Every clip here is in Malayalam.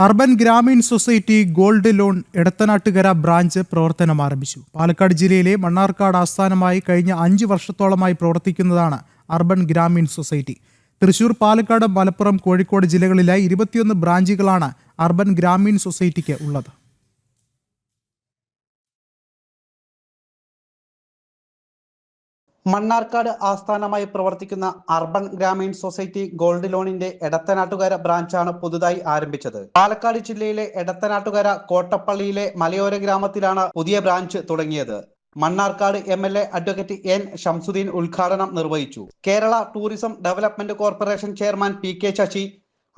Urban Grameen society gold loan Edathanattukara branch പ്രവർത്തനം ആരംഭിച്ചു. പാലക്കാട് ജില്ലയിലെ മണ്ണാർക്കാട് ആസ്ഥാനമായി കഴിഞ്ഞ അഞ്ച് വർഷത്തോളമായി പ്രവർത്തിക്കുന്നതാണ് അർബൻ ഗ്രാമീൺ സൊസൈറ്റി. തൃശൂർ പാലക്കാട് മലപ്പുറം കോഴിക്കോട് ജില്ലകളിലായി ഇരുപത്തിയൊന്ന് ബ്രാഞ്ചുകളാണ് അർബൻ ഗ്രാമീൺ സൊസൈറ്റിക്ക് ഉള്ളത്. മണ്ണാർക്കാട് ആസ്ഥാനമായി പ്രവർത്തിക്കുന്ന അർബൻ ഗ്രാമീൺ സൊസൈറ്റി ഗോൾഡ് ലോണിന്റെ എടത്തനാട്ടുകര ബ്രാഞ്ചാണ് പുതുതായി ആരംഭിച്ചത്. പാലക്കാട് ജില്ലയിലെ എടത്തനാട്ടുകര കോട്ടപ്പള്ളിയിലെ മലയോര ഗ്രാമത്തിലാണ് പുതിയ ബ്രാഞ്ച് തുടങ്ങിയത്. Mannarkkad M L A advocate N Shamsuddin ഉദ്ഘാടനം നിർവഹിച്ചു. Kerala tourism development corporation chairman P K Sasi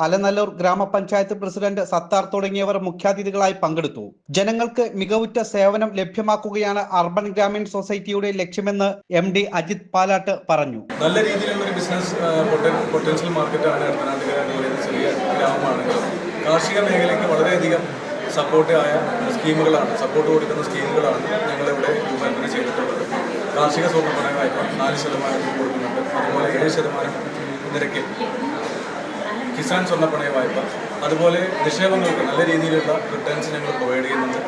Alanallur ഗ്രാമപഞ്ചായത്ത് പ്രസിഡന്റ് സത്താർ തുടങ്ങിയവർ മുഖ്യാതിഥികളായി പങ്കെടുത്തു. ജനങ്ങൾക്ക് മികവുറ്റ സേവനം ലഭ്യമാക്കുകയാണ് അർബൻ ഗ്രാമീൺ സൊസൈറ്റിയുടെ ലക്ഷ്യമെന്ന് എം ഡി അജിത് പാലാട്ട് പറഞ്ഞു. നല്ല രീതിയിലുള്ള ഒരു ബിസിനസ് പൊട്ടൻഷ്യൽ മാർക്കറ്റാണ് ഗ്രാമമാണെങ്കിലും കാർഷിക മേഖലയ്ക്ക് വളരെയധികം സപ്പോർട്ട് ആയ സ്കീമുകളാണ് സപ്പോർട്ട് കൊടുക്കുന്ന സ്കീമുകളാണ് ഞങ്ങളിവിടെ രൂപകൽപ്പന ചെയ്തിട്ടുള്ളത്. കാർഷിക സ്വർണ വായ്പ നാല് ശതമാനം കൊടുക്കുന്നുണ്ട്. അതുപോലെ ഏഴ് ശതമാനം നിരക്കിൽ. കിസാൻ സ്വർണപ്പണയ വായ്പ അതുപോലെ നിക്ഷേപങ്ങൾക്ക് നല്ല രീതിയിലുള്ള റിട്ടേൺസ് ഞങ്ങൾ പ്രൊവൈഡ് ചെയ്യുന്നുണ്ട്.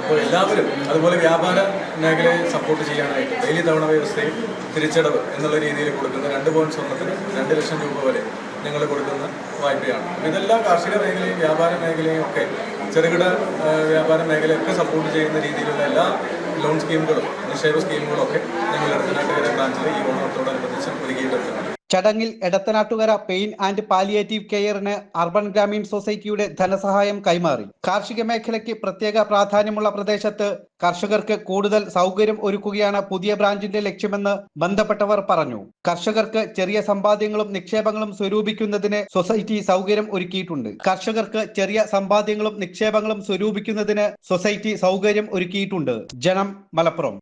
അപ്പോൾ എല്ലാവരും അതുപോലെ വ്യാപാര മേഖലയെ സപ്പോർട്ട് ചെയ്യാനായിട്ട് ഡെയിലി തവണ വ്യവസ്ഥയിൽ തിരിച്ചടവ് എന്നുള്ള രീതിയിൽ കൊടുക്കുന്ന രണ്ട് പോയിന്റ് സ്വർണത്തിന് രണ്ട് ലക്ഷം രൂപ വരെ ഞങ്ങൾ കൊടുക്കുന്ന വായ്പയാണ്. ഇതെല്ലാം കാർഷിക മേഖലയും വ്യാപാര മേഖലയും ഒക്കെ ചെറുകിട വ്യാപാര മേഖലയൊക്കെ സപ്പോർട്ട് ചെയ്യുന്ന രീതിയിലുള്ള എല്ലാ ലോൺ സ്കീമുകളും നിക്ഷേപ സ്കീമുകളും ഒക്കെ ഞങ്ങൾ എടത്തനാട്ടുകര ബ്രാഞ്ചിൽ ഈ ഓണത്തോടനുബന്ധിച്ച് ഒരുക്കിയിട്ടുണ്ട്. ചടങ്ങിൽ എടത്തനാട്ടുകര പെയിൻ ആൻഡ് പാലിയേറ്റീവ് കെയറിന് അർബൻ ഗ്രാമീൺ സൊസൈറ്റിയുടെ ധനസഹായം കൈമാറി. കാർഷിക മേഖലയ്ക്ക് പ്രത്യേക പ്രാധാന്യമുള്ള പ്രദേശത്ത് കർഷകർക്ക് കൂടുതൽ സൗകര്യം ഒരുക്കുകയാണ് പുതിയ ബ്രാഞ്ചിന്റെ ലക്ഷ്യമെന്ന് ബന്ധപ്പെട്ടവർ പറഞ്ഞു. കർഷകർക്ക് ചെറിയ സമ്പാദ്യങ്ങളും നിക്ഷേപങ്ങളും സ്വരൂപിക്കുന്നതിന് സൊസൈറ്റി സൗകര്യം ഒരുക്കിയിട്ടുണ്ട്. കർഷകർക്ക് ചെറിയ സമ്പാദ്യങ്ങളും നിക്ഷേപങ്ങളും സ്വരൂപിക്കുന്നതിന് സൊസൈറ്റി സൗകര്യം ഒരുക്കിയിട്ടുണ്ട്. ജനം മലപ്പുറം.